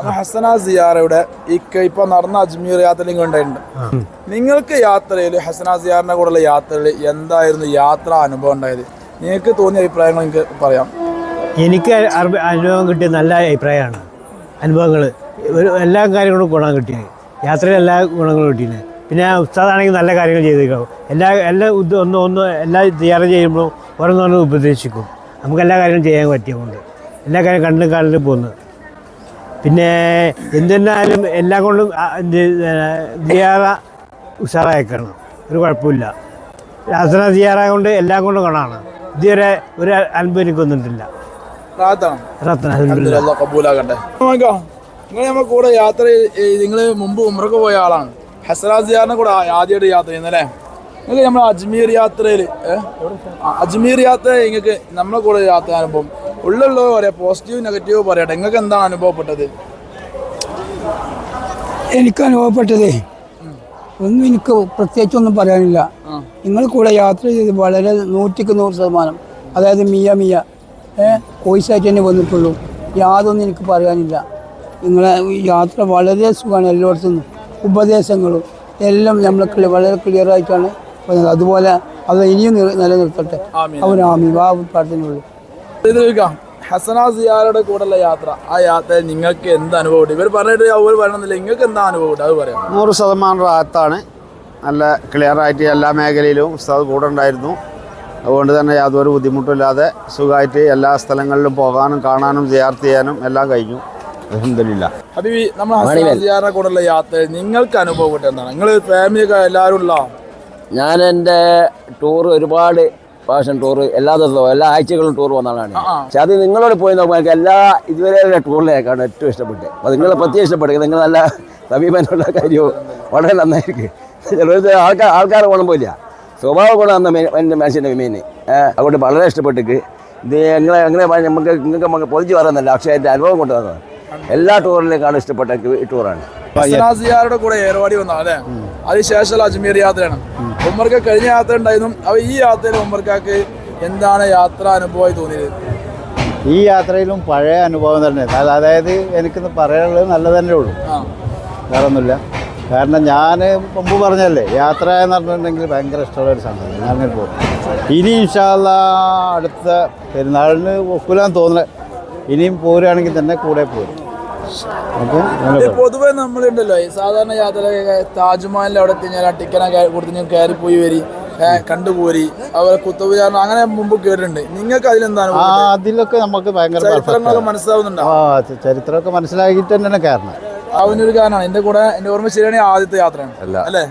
ഹസന സിയാറയുടെ ഈ ഇപ്പൊ നടന്ന അജ്മീർ യാത്ര കൊണ്ടുണ്ട് നിങ്ങൾക്ക് യാത്രയിൽ ഹസന സിയാറിന്റെ കൂടെയുള്ള യാത്രയിൽ എന്തായിരുന്നു യാത്ര അനുഭവം ഉണ്ടായത്? നിങ്ങൾക്ക് തോന്നിയ അഭിപ്രായങ്ങൾ നിങ്ങൾക്ക് പറയാം. എനിക്ക് അനുഭവം കിട്ടിയ നല്ല അഭിപ്രായമാണ്. അനുഭവങ്ങൾ എല്ലാ കാര്യങ്ങളും ഗുണം കിട്ടിയത്. യാത്രയിൽ എല്ലാ ഗുണങ്ങളും കിട്ടിയത് പിന്നെ ഉസ്താദാണെങ്കിൽ നല്ല കാര്യങ്ങൾ ചെയ്തേക്കും. എല്ലാ എല്ലാ ഒന്ന് ഒന്ന് എല്ലാ തയ്യാറ് ചെയ്യുമ്പോഴും ഓരോന്നോ ഉപദേശിക്കും. നമുക്ക് എല്ലാ കാര്യങ്ങളും ചെയ്യാൻ പറ്റിയതുകൊണ്ട്. എല്ലാ കാര്യം കണ്ടും കാലിലും പോകുന്നു പിന്നെ എന്തെന്നാലും എല്ലാം കൊണ്ടും ദിയാറ ഉഷാറായിക്കണം. ഒരു കുഴപ്പമില്ല. യാത്ര ദിയാറ കൊണ്ട് എല്ലാം കൊണ്ടും കാണാണ് ഇതുവരെ ഒരു അൻപത് എനിക്ക് വന്നിട്ടില്ല. റാത്താണ് റത്ന അൽഹംദുലില്ലാ. നിങ്ങൾ നമ്മുടെ കൂടെ യാത്ര നിങ്ങൾ മുമ്പ് ഉമ്രക്ക് പോയ ആളാണ്. സിയാറിനെ കൂടെ ആദ്യമായിട്ട് യാത്ര ചെയ്യുന്നല്ലേ? നിങ്ങൾക്ക് നമ്മൾ അജ്മീർ യാത്രയിൽ അജ്മീർ യാത്ര നിങ്ങൾക്ക് നമ്മളെ കൂടെ യാത്ര അനുഭവം ഉള്ളുള്ളത് പറയാം പോസിറ്റീവ് നെഗറ്റീവ് പറയട്ടെ. നിങ്ങൾക്ക് എന്താണ് അനുഭവപ്പെട്ടത്? എനിക്ക് അനുഭവപ്പെട്ടതേ ഒന്നും എനിക്ക് പ്രത്യേകിച്ചൊന്നും പറയാനില്ല. നിങ്ങൾ കൂടെ യാത്ര ചെയ്ത് വളരെ നൂറ്റിക്ക് നൂറ് ശതമാനം അതായത് മിയ മിയ ഏഹ് കോഴ്സായിട്ട് തന്നെ വന്നിട്ടുള്ളൂ. യാതൊന്നും എനിക്ക് പറയാനില്ല. നിങ്ങളെ യാത്ര വളരെ സുഖമാണ് എല്ലായിടത്തും. ഉപദേശങ്ങളും എല്ലാം നമ്മൾ വളരെ ക്ലിയർ ആയിട്ടാണ് വന്നത്. അതുപോലെ അത് ഇനിയും നില- നിലനിർത്തട്ടെ. ആമി വാ പ്രാർത്ഥനയുള്ളൂ. ഇത് ചോദിക്കാം ഹസന സിയാറുടെ കൂടെയുള്ള യാത്ര. ആ യാത്ര നിങ്ങൾക്ക് എന്ത് അനുഭവം ഇവർ പറഞ്ഞിട്ട് അവർ പറയണമെന്നില്ല നിങ്ങൾക്ക് എന്താ അനുഭവം അത് പറയാം. നൂറ് ശതമാനം റാത്താണ്. നല്ല ക്ലിയർ ആയിട്ട് എല്ലാ മേഖലയിലും ഉസ്താദ് കൂടെ ഉണ്ടായിരുന്നു. അതുകൊണ്ട് തന്നെ യാതൊരു ബുദ്ധിമുട്ടില്ലാതെ സുഖമായിട്ട് എല്ലാ സ്ഥലങ്ങളിലും പോകാനും കാണാനും സിയാർത്ത് ചെയ്യാനും എല്ലാം കഴിഞ്ഞു. അലഹമില്ല ഹബീബി നമ്മൾ ഹസന സിയാറിനെ കൂടെയുള്ള യാത്രയിൽ നിങ്ങൾക്ക് അനുഭവപ്പെട്ട എന്താണ് നിങ്ങൾ ഫാമിലിയൊക്കെ എല്ലാവരും ഉള്ള ഞാൻ എന്റെ ടൂർ ഒരുപാട് പ്രാവശ്യം ടൂർ എല്ലാ ദിവസവും എല്ലാ ആഴ്ചകളും ടൂർ വന്നതാണ് പക്ഷെ അത് നിങ്ങളോട് പോയി നോക്കുമ്പോൾ എനിക്ക് എല്ലാ ഇതുവരെയുള്ള ടൂറിലേക്കാണ് ഏറ്റവും ഇഷ്ടപ്പെട്ടത്. അപ്പോൾ നിങ്ങൾ പ്രത്യേകം ഇഷ്ടപ്പെട്ടത് നിങ്ങൾ നല്ല സമീപനമുള്ള കാര്യവും വളരെ നന്നായിരിക്കും. ചിലർ ആൾക്കാർ ആൾക്കാർ പോയില്ല സ്വഭാവ ഗുണം എന്ന എന്റെ മനുഷ്യന്റെ മീൻ അതുകൊണ്ട് വളരെ ഇഷ്ടപ്പെട്ടിക്ക്. ഇത് എങ്ങനെ എങ്ങനെ നമുക്ക് നിങ്ങൾക്ക് നമുക്ക് പൊതിച്ച് പറയുന്നില്ല പക്ഷേ എന്റെ അനുഭവം കൊണ്ടുവന്നത്. എല്ലാ ടൂറിലേക്കാണ് ഇഷ്ടപ്പെട്ട ടൂറാണ് കൂടെ ഏർവാടി വന്ന അല്ലേ? അതിനുശേഷമുള്ള അജ്മീർ യാത്രയാണ്. ഉമ്മർക്ക് കഴിഞ്ഞ യാത്ര ഉണ്ടായിരുന്നു. അപ്പൊ ഈ യാത്രയിൽ ഉമ്മർക്കാക്ക് എന്താണ് യാത്ര അനുഭവമായി തോന്നിയത്? ഈ യാത്രയിലും പഴയ അനുഭവം തന്നെ. അത- അതായത് എനിക്കിന്ന് പറയാനുള്ളത് നല്ല തന്നെ ഉള്ളൂ. വേറെ ഒന്നുമില്ല കാരണം ഞാൻ മുമ്പ് പറഞ്ഞല്ലേ യാത്ര എന്ന് പറഞ്ഞിട്ടുണ്ടെങ്കിൽ ഭയങ്കര ഇഷ്ടമുള്ള ഒരു സംഗതി ഞാൻ പോകും. ഇനി ഇൻഷാല്ല അടുത്ത പെരുന്നാളിന് ഒക്കില്ലാന്ന് തോന്നുന്നത് ഇനിയും പോരുകയാണെങ്കിൽ തന്നെ കൂടെ പോരും. പൊതുവെ നമ്മളുണ്ടല്ലോ ഈ സാധാരണ യാത്ര താജ്മഹലിൽ അവിടെ എത്തിഞ്ഞാൽ ടിക്കറ്റ് കൊടുത്ത് ഞാൻ കയറി പോയി വരി കണ്ടുപോരി അതുപോലെ കുത്തബുചാരണം അങ്ങനെ മുമ്പ് കേട്ടിട്ടുണ്ട്. നിങ്ങൾക്ക് അതിലെന്താണ് ആ അതിലൊക്കെ നമുക്ക് ഭയങ്കര ചരിത്രങ്ങളൊക്കെ മനസ്സിലാവുന്നുണ്ടോ? ആ ചരിത്രമൊക്കെ മനസ്സിലാക്കിയിട്ട് തന്നെയാണ് കാരണം അവനൊരു കാരണമാണ് എന്റെ കൂടെ എന്റെ ഓർമ്മ ശരിയാണെങ്കിൽ ആദ്യത്തെ യാത്രയാണ്. അല്ലേ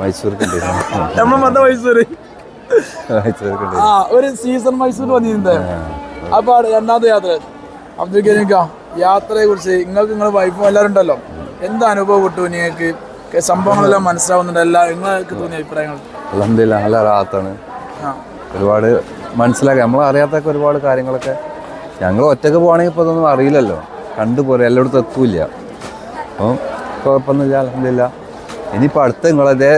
മൈസൂർ നമ്മൾ വന്ന മൈസൂർ ആ ഒരു സീസൺ മൈസൂർ വന്നിരുന്നത് അപ്പൊ രണ്ടാമത്തെ യാത്ര. അബ്ദുൽ കരീം യാത്രയെ കുറിച്ച് നിങ്ങൾക്ക് നിങ്ങളുടെ വൈഫും എല്ലാവരും ഉണ്ടല്ലോ. എന്ത് അനുഭവം കിട്ടു നിങ്ങൾക്ക്? സംഭവങ്ങളെല്ലാം മനസ്സിലാവുന്നുണ്ട്. എല്ലാ നിങ്ങൾക്ക് തോന്നിയ അഭിപ്രായങ്ങൾ? അലഹമില്ല നല്ല റാത്താണ് ഒരുപാട് മനസ്സിലാക്കി. നമ്മൾ അറിയാത്തൊക്കെ ഒരുപാട് കാര്യങ്ങളൊക്കെ ഞങ്ങൾ ഒറ്റയ്ക്ക് പോകണമെങ്കിൽ ഇപ്പോൾ ഇതൊന്നും അറിയില്ലല്ലോ. കണ്ടുപോരെ എല്ലായിടത്തും എത്തൂല്ല. അപ്പം കുഴപ്പമൊന്നുമില്ല അലഹമില്ല ഇനിയിപ്പോൾ അടുത്ത നിങ്ങളതേ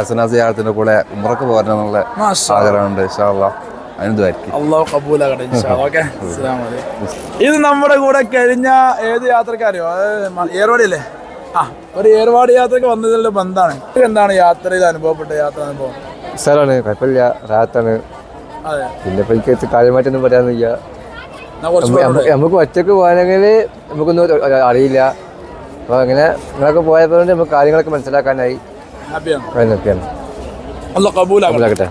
അസനാസ് യാത്രത്തിന്റെ കൂടെ ഉമ്രക്ക് പോരണം എന്നുള്ള ആഗ്രഹമുണ്ട് ഇഷാള്ള അള്ളാഹു കബൂലാകട്ടെ ഇൻഷാ അല്ലാ. ഓക്കേ? അസ്സലാമു അലൈക്കും. ഇത് നമ്മുടെ കൂടെ കഴിഞ്ഞ ഏത് യാത്രക്കാരോ ഏർവാടി അല്ലേ ആ ഒരു ഏർവാടി യാത്രയ്ക്ക് വന്നതിന്റെ ബന്ധാണ്. എന്താണ് യാത്രയിൽ അനുഭവപ്പെട്ട യാത്ര അനുഭവം? സ്ഥലമാണ് കുഴപ്പമില്ല. റാത്താണ്. പിന്നെ ഇപ്പൊ എനിക്ക് കാര്യമായിട്ടൊന്നും പറയാനില്ല? നമുക്ക് ഒറ്റയ്ക്ക് പോകാനെങ്കിൽ നമുക്കൊന്നും അറിയില്ല. അപ്പൊ അങ്ങനെ നിങ്ങളൊക്കെ പോയപ്പോൾ നമുക്ക് കാര്യങ്ങളൊക്കെ മനസ്സിലാക്കാനായി. ഹാപ്പിയാണ്. ഹാപ്പിയാണ് അല്ല കബൂലാകട്ടെ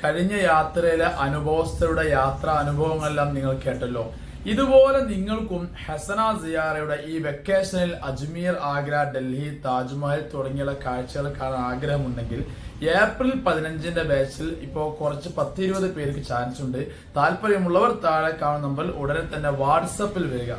കഴിഞ്ഞ യാത്രയിലെ അനുഭവസ്ഥരുടെ യാത്ര അനുഭവങ്ങളെല്ലാം നിങ്ങൾ കേട്ടല്ലോ. ഇതുപോലെ നിങ്ങൾക്കും ഹസന സിയാറയുടെ ഈ വെക്കേഷനിൽ അജ്മീർ ആഗ്ര ഡൽഹി താജ്മഹൽ തുടങ്ങിയുള്ള കാഴ്ചകൾ കാണാൻ ആഗ്രഹമുണ്ടെങ്കിൽ ഏപ്രിൽ പതിനഞ്ചിന്റെ ബാച്ചിൽ ഇപ്പോൾ കുറച്ച് പത്തിരുപത് പേർക്ക് ചാൻസ് ഉണ്ട്. താല്പര്യമുള്ളവർ താഴെ കാണുന്ന നമ്പറിൽ ഉടനെ തന്നെ വാട്സപ്പിൽ വരിക.